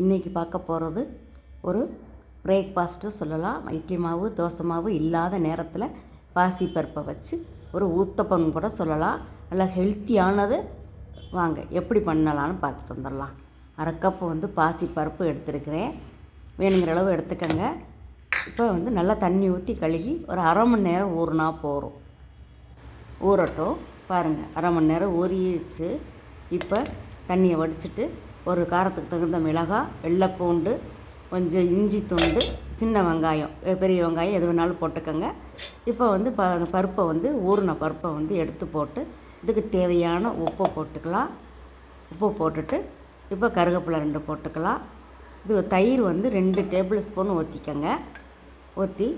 இன்றைக்கி பார்க்க போகிறது ஒரு பிரேக்ஃபாஸ்ட்டு சொல்லலாம். இட்லி மாவு தோசை மாவு இல்லாத நேரத்தில் பாசி பருப்பை வச்சு ஒரு ஊத்தப்பம் கூட சொல்லலாம். நல்லா ஹெல்த்தியானது வாங்க. எப்படி பண்ணலான்னு பார்த்துட்டு வந்துடலாம். அரை கப்பு வந்து பாசி பருப்பு எடுத்துருக்கிறேன். வேணுங்கிற அளவு எடுத்துக்கோங்க. இப்போ வந்து நல்லா தண்ணி ஊற்றி கழுகி ஒரு அரை மணி நேரம் ஊறினா போகிறோம் ஊறட்டும். பாருங்கள் அரை மணி நேரம் ஊறிடுச்சு. இப்போ தண்ணியை வடிச்சிட்டு ஒரு காரத்துக்கு தகுந்த மிளகாய் வெள்ளைப்பூண்டு கொஞ்சம் இஞ்சி துண்டு சின்ன வெங்காயம் பெரிய வெங்காயம் எது வேணாலும் போட்டுக்கோங்க. இப்போ வந்து ப பருப்பை வந்து ஊறின பருப்பை வந்து எடுத்து போட்டு இதுக்கு தேவையான உப்பை போட்டுக்கலாம். உப்பு போட்டுட்டு இப்போ கருவேப்பிலை ரெண்டு போட்டுக்கலாம். இது தயிர் வந்து ரெண்டு டேபிள் ஸ்பூன் ஊற்றிக்கங்க ஊற்றி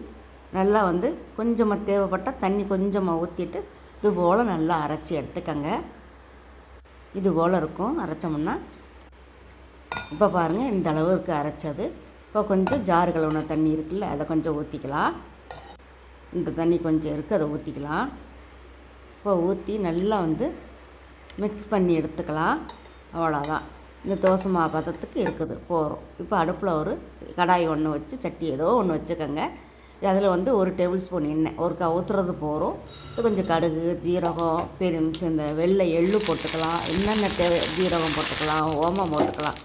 நல்லா வந்து கொஞ்சமாக தேவைப்பட்டால் தண்ணி கொஞ்சமாக ஊற்றிட்டு இது போல் நல்லா அரைச்சி எடுத்துக்கங்க. இது போல் இருக்கும். அரைச்சோம்னா இப்போ பாருங்கள் இந்த அளவுக்கு அரைச்சது. இப்போ கொஞ்சம் ஜார் கழுவுன தண்ணி இருக்குல்ல அதை கொஞ்சம் ஊற்றிக்கலாம் இந்த தண்ணி கொஞ்சம் இருக்குது அதை ஊற்றிக்கலாம் இப்போ ஊற்றி நல்லா வந்து மிக்ஸ் பண்ணி எடுத்துக்கலாம். அவ்வளோதான் இந்த தோசை மாவு பதத்துக்கு இருக்குது போகிறோம் இப்போ அடுப்பில் ஒரு கடாய் ஒன்று வச்சு சட்டி ஏதோ ஒன்று வச்சுக்கோங்க. அதில் வந்து ஒரு டேபிள் ஸ்பூன் எண்ணெய் ஒரு க ஊற்றுறது போகிறோம் கொஞ்சம் கடுகு ஜீரகம் பெரும் இந்த வெள்ளை எள்ளு போட்டுக்கலாம். என்னென்ன தேவை? ஜீரகம் போட்டுக்கலாம் ஓமம் போட்டுக்கலாம்.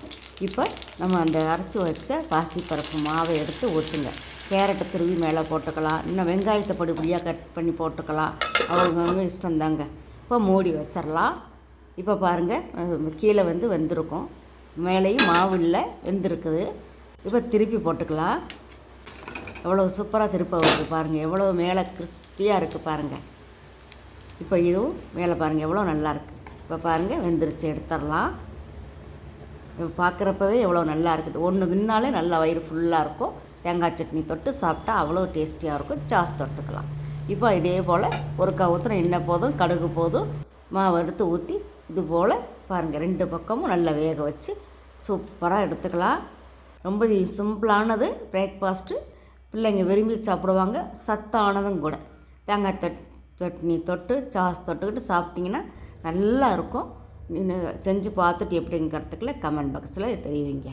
இப்போ நம்ம அந்த அரைச்சி வச்ச பாசிப்பருப்பு மாவை எடுத்து ஊற்றுங்க கேரட்டை துருவி மேலே போட்டுக்கலாம். இன்னும் வெங்காயத்தை படிப்படியாக பொடியாக கட் பண்ணி போட்டுக்கலாம். அவங்கவுங்க இஷ்டம் தாங்க இப்போ மூடி வச்சிடலாம். இப்போ பாருங்கள் கீழே வந்து வெந்திருக்கும். மேலேயும் மாவு இல்லை வெந்திருக்குது. இப்போ திருப்பி போட்டுக்கலாம். எவ்வளோ சூப்பராக திருப்ப வருது பாருங்கள் எவ்வளோ மேலே கிறிஸ்பியாக இருக்குது பாருங்கள் இப்போ இதுவும் மேலே பாருங்கள் எவ்வளோ நல்லாயிருக்கு இப்போ பாருங்கள் வெந்துருச்சு எடுத்துடலாம். பார்க்குறப்பவே எவ்வளோ நல்லா இருக்குது. ஒன்று தின்னாலே நல்லா வயிறு ஃபுல்லாக இருக்கும். தேங்காய் சட்னி தொட்டு சாப்பிட்டா அவ்வளோ டேஸ்டியாக இருக்கும். சாஸ் தொட்டுக்கலாம். இப்போ இதே போல் ஒரு க என்ன போதும் கடுகு போதும் மாவு எடுத்து ஊற்றி இது போல் பாருங்கள் ரெண்டு பக்கமும் நல்லா வேக வச்சு சூப்பராக எடுத்துக்கலாம். ரொம்ப சிம்பிளானது பிரேக்ஃபாஸ்ட்டு பிள்ளைங்க விரும்பி சாப்பிடுவாங்க சத்தானதும் கூட. தேங்காய் தட் சட்னி தொட்டு சாஸ் தொட்டுக்கிட்டு சாப்பிட்டிங்கன்னா நல்லா இருக்கும். செஞ்சு பார்த்துட்டு எப்படிங்கிறதுக்குள்ள கமெண்ட் பாக்ஸில் தெரிவிங்க.